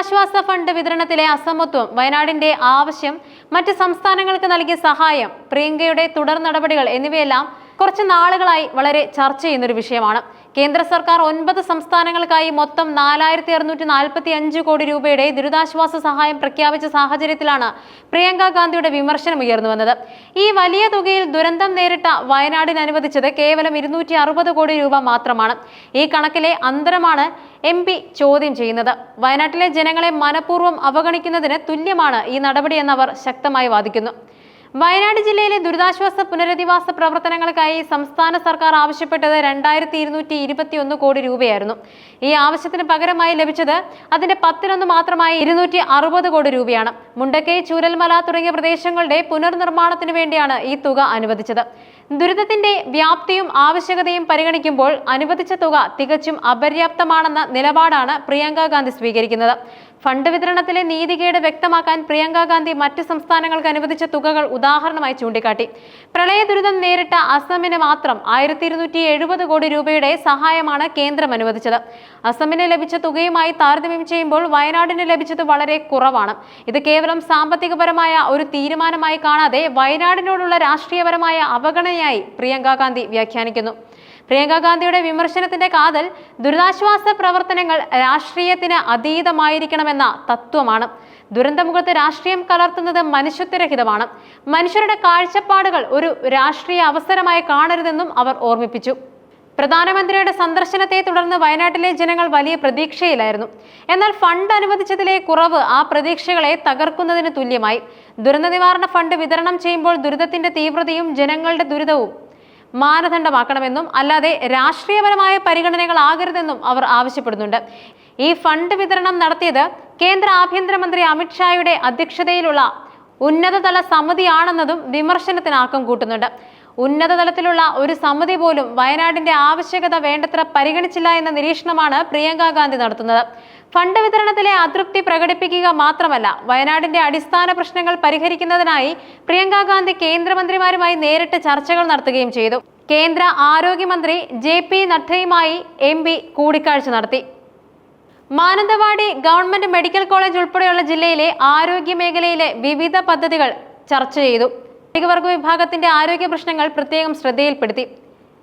ദുരിതാശ്വാസ ഫണ്ട് വിതരണത്തിലെ അസമത്വം വയനാടിന്റെ ആവശ്യം മറ്റ് സംസ്ഥാനങ്ങൾക്ക് നൽകിയ സഹായം പ്രിയങ്കയുടെ തുടർ നടപടികൾ എന്നിവയെല്ലാം കുറച്ച് നാളുകളായി വളരെ ചർച്ച ചെയ്യുന്നൊരു വിഷയമാണ്. കേന്ദ്ര സർക്കാർ ഒൻപത് സംസ്ഥാനങ്ങൾക്കായി മൊത്തം നാലായിരത്തി അറുന്നൂറ്റി നാൽപ്പത്തി അഞ്ച് കോടി രൂപയുടെ ദുരിതാശ്വാസ സഹായം പ്രഖ്യാപിച്ച സാഹചര്യത്തിലാണ് പ്രിയങ്ക ഗാന്ധിയുടെ വിമർശനം ഉയർന്നു വന്നത്. ഈ വലിയ തുകയിൽ ദുരന്തം നേരിട്ട വയനാടിന് അനുവദിച്ചത് കേവലം ഇരുന്നൂറ്റി അറുപത് കോടി രൂപ മാത്രമാണ്. ഈ കണക്കിലെ അന്തരമാണ് എം പി ചോദ്യം ചെയ്യുന്നത്. വയനാട്ടിലെ ജനങ്ങളെ മനഃപൂർവം അവഗണിക്കുന്നതിന് തുല്യമാണ് ഈ നടപടിയെന്നവർ ശക്തമായി വാദിക്കുന്നു. വയനാട് ജില്ലയിലെ ദുരിതാശ്വാസ പുനരധിവാസ പ്രവർത്തനങ്ങൾക്കായി സംസ്ഥാന സർക്കാർ ആവശ്യപ്പെട്ടത് രണ്ടായിരത്തി ഇരുന്നൂറ്റി ഇരുപത്തി ഒന്ന് കോടി രൂപയായിരുന്നു. ഈ ആവശ്യത്തിന് പകരമായി ലഭിച്ചത് അതിന്റെ പത്തിലൊന്ന് മാത്രമായി ഇരുന്നൂറ്റി അറുപത് കോടി രൂപയാണ്. മുണ്ടക്കൈ ചൂരൽമല തുടങ്ങിയ പ്രദേശങ്ങളുടെ പുനർനിർമ്മാണത്തിന് വേണ്ടിയാണ് ഈ തുക അനുവദിച്ചത്. ദുരിതത്തിന്റെ വ്യാപ്തിയും ആവശ്യകതയും പരിഗണിക്കുമ്പോൾ അനുവദിച്ച തുക തികച്ചും അപര്യാപ്തമാണെന്ന നിലപാടാണ് പ്രിയങ്ക ഗാന്ധി സ്വീകരിക്കുന്നത്. ഫണ്ട് വിതരണത്തിലെ നീതികേട് വ്യക്തമാക്കാൻ പ്രിയങ്ക ഗാന്ധി മറ്റ് സംസ്ഥാനങ്ങൾക്ക് അനുവദിച്ച തുകകൾ ഉദാഹരണമായി ചൂണ്ടിക്കാട്ടി. പ്രളയ ദുരിതം നേരിട്ട അസമിന് മാത്രം ആയിരത്തി ഇരുന്നൂറ്റി എഴുപത് കോടി രൂപയുടെ സഹായമാണ് കേന്ദ്രം അനുവദിച്ചത്. അസമിന് ലഭിച്ച തുകയുമായി താരതമ്യം ചെയ്യുമ്പോൾ വയനാടിന് ലഭിച്ചത് വളരെ കുറവാണ്. ഇത് കേവലം സാമ്പത്തികപരമായ ഒരു തീരുമാനമായി കാണാതെ വയനാടിനോടുള്ള രാഷ്ട്രീയപരമായ അവഗണനയായി പ്രിയങ്ക ഗാന്ധി വ്യാഖ്യാനിക്കുന്നു. പ്രിയങ്ക ഗാന്ധിയുടെ വിമർശനത്തിന്റെ കാതൽ ദുരിതാശ്വാസ പ്രവർത്തനങ്ങൾ രാഷ്ട്രീയത്തിന് അതീതമായിരിക്കണമെന്ന തത്വമാണ്. ദുരന്തമുഖത്ത് രാഷ്ട്രീയം കലർത്തുന്നത് മനുഷ്യത്വരഹിതമാണ്. മനുഷ്യരുടെ കാഴ്ചപ്പാടുകൾ ഒരു രാഷ്ട്രീയ അവസരമായി കാണരുതെന്നും അവർ ഓർമ്മിപ്പിച്ചു. പ്രധാനമന്ത്രിയുടെ സന്ദർശനത്തെ തുടർന്ന് വയനാട്ടിലെ ജനങ്ങൾ വലിയ പ്രതീക്ഷയിലായിരുന്നു. എന്നാൽ ഫണ്ട് അനുവദിച്ചതിലെ കുറവ് ആ പ്രതീക്ഷകളെ തകർക്കുന്നതിന് തുല്യമായി. ദുരന്ത നിവാരണ ഫണ്ട് വിതരണം ചെയ്യുമ്പോൾ ദുരിതത്തിന്റെ തീവ്രതയും ജനങ്ങളുടെ ദുരിതവും മാനദണ്ഡമാക്കണമെന്നും അല്ലാതെ രാഷ്ട്രീയപരമായ പരിഗണനകളാകരുതെന്നും അവർ ആവശ്യപ്പെടുന്നുണ്ട്. ഈ ഫണ്ട് വിതരണം നടത്തിയത് കേന്ദ്ര ആഭ്യന്തരമന്ത്രി അമിത്ഷായുടെ അധ്യക്ഷതയിലുള്ള ഉന്നതതല സമിതിയാണെന്നതും വിമർശനത്തിന് ആക്കം കൂട്ടുന്നുണ്ട്. ഉന്നതതലത്തിലുള്ള ഒരു സമിതി പോലും വയനാടിന്റെ ആവശ്യകത വേണ്ടത്ര പരിഗണിച്ചില്ല എന്ന നിരീക്ഷണമാണ് പ്രിയങ്ക ഗാന്ധി നടത്തുന്നത്. ഫണ്ട് വിതരണത്തിലെ അതൃപ്തി പ്രകടിപ്പിക്കുക മാത്രമല്ല വയനാടിന്റെ അടിസ്ഥാന പ്രശ്നങ്ങൾ പരിഹരിക്കുന്നതിനായി പ്രിയങ്ക ഗാന്ധി കേന്ദ്രമന്ത്രിമാരുമായി നേരിട്ട് ചർച്ചകൾ നടത്തുകയും ചെയ്തു. കേന്ദ്ര ആരോഗ്യമന്ത്രി ജെ പി നഡ്ഡയുമായി എം പി കൂടിക്കാഴ്ച നടത്തി. മാനന്തവാടി ഗവൺമെന്റ് മെഡിക്കൽ കോളേജ് ഉൾപ്പെടെയുള്ള ജില്ലയിലെ ആരോഗ്യ മേഖലയിലെ വിവിധ പദ്ധതികൾ ചർച്ച ചെയ്തു. പട്ടികവർഗ വിഭാഗത്തിന്റെ ആരോഗ്യ പ്രശ്നങ്ങൾ പ്രത്യേകം ശ്രദ്ധയിൽപ്പെടുത്തി.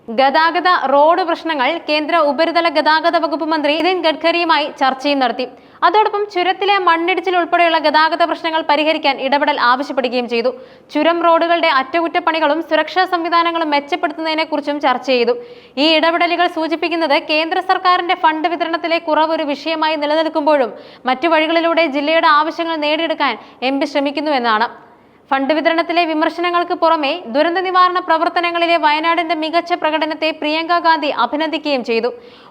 ഗതാഗത റോഡ് പ്രശ്നങ്ങൾ കേന്ദ്ര ഉപരിതല ഗതാഗത വകുപ്പ് മന്ത്രി നിതിൻ ഗഡ്കരിയുമായി ചർച്ചയും നടത്തി. അതോടൊപ്പം ചുരത്തിലെ മണ്ണിടിച്ചിൽ ഉൾപ്പെടെയുള്ള ഗതാഗത പ്രശ്നങ്ങൾ പരിഹരിക്കാൻ ഇടപെടൽ ആവശ്യപ്പെടുകയും ചെയ്തു. ചുരം റോഡുകളുടെ അറ്റകുറ്റപ്പണികളും സുരക്ഷാ സംവിധാനങ്ങളും മെച്ചപ്പെടുത്തുന്നതിനെക്കുറിച്ചും ചർച്ച ചെയ്തു. ഈ ഇടപെടലുകൾ സൂചിപ്പിക്കുന്നത് കേന്ദ്ര സർക്കാരിന്റെ ഫണ്ട് വിതരണത്തിലെ കുറവ് ഒരു വിഷയമായി നിലനിൽക്കുമ്പോഴും മറ്റു വഴികളിലൂടെ ജില്ലയുടെ ആവശ്യങ്ങൾ നേടിയെടുക്കാൻ എം പി ശ്രമിക്കുന്നുവെന്നാണ് ഫണ്ട് വിതരണത്തിലെ വിമർശനങ്ങൾക്ക് പുറമെ ദുരന്ത നിവാരണ പ്രവർത്തനങ്ങളിലെ വയനാടിന്റെ മികച്ച പ്രകടനത്തെ പ്രിയങ്ക ഗാന്ധി അഭിനന്ദിക്കുകയും ചെയ്തു.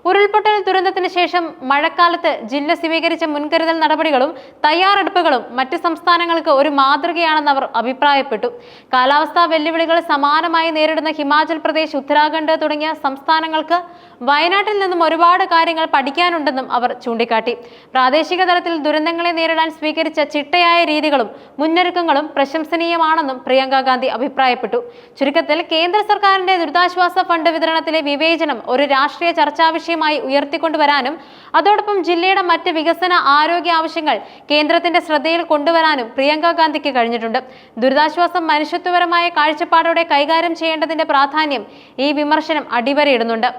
ഉരുൾപൊട്ടൽ ദുരന്തത്തിന് ശേഷം മഴക്കാലത്ത് ജില്ല സ്വീകരിച്ച മുൻകരുതൽ നടപടികളും തയ്യാറെടുപ്പുകളും മറ്റ് സംസ്ഥാനങ്ങൾക്ക് ഒരു മാതൃകയാണെന്ന് അവർ അഭിപ്രായപ്പെട്ടു. കാലാവസ്ഥാ വെല്ലുവിളികൾ സമാനമായി നേരിടുന്ന ഹിമാചൽ പ്രദേശ് ഉത്തരാഖണ്ഡ് തുടങ്ങിയ സംസ്ഥാനങ്ങൾക്ക് വയനാട്ടിൽ നിന്നും ഒരുപാട് കാര്യങ്ങൾ പഠിക്കാനുണ്ടെന്നും അവർ ചൂണ്ടിക്കാട്ടി. പ്രാദേശിക തലത്തിൽ ദുരന്തങ്ങളെ നേരിടാൻ സ്വീകരിച്ച ചിട്ടയായ രീതികളും മുന്നൊരുക്കങ്ങളും പ്രശംസനീയമാണെന്നും പ്രിയങ്ക ഗാന്ധി അഭിപ്രായപ്പെട്ടു. ചുരുക്കത്തിൽ കേന്ദ്ര സർക്കാരിന്റെ ദുരിതാശ്വാസ ഫണ്ട് വിതരണത്തിലെ വിവേചനം ഒരു രാഷ്ട്രീയ ചർച്ചാ വിഷയമായി ഉയർത്തിക്കൊണ്ടുവരാനും അതോടൊപ്പം ജില്ലയുടെ മറ്റ് വികസന ആരോഗ്യ ആവശ്യങ്ങൾ കേന്ദ്രത്തിന്റെ ശ്രദ്ധയിൽ കൊണ്ടുവരാനും പ്രിയങ്ക ഗാന്ധിക്ക് കഴിഞ്ഞിട്ടുണ്ട്. ദുരിതാശ്വാസം മനുഷ്യത്വപരമായ കാഴ്ചപ്പാടോടെ കൈകാര്യം ചെയ്യേണ്ടതിന്റെ പ്രാധാന്യം ഈ വിമർശനം അടിവരയിടുന്നുണ്ട്.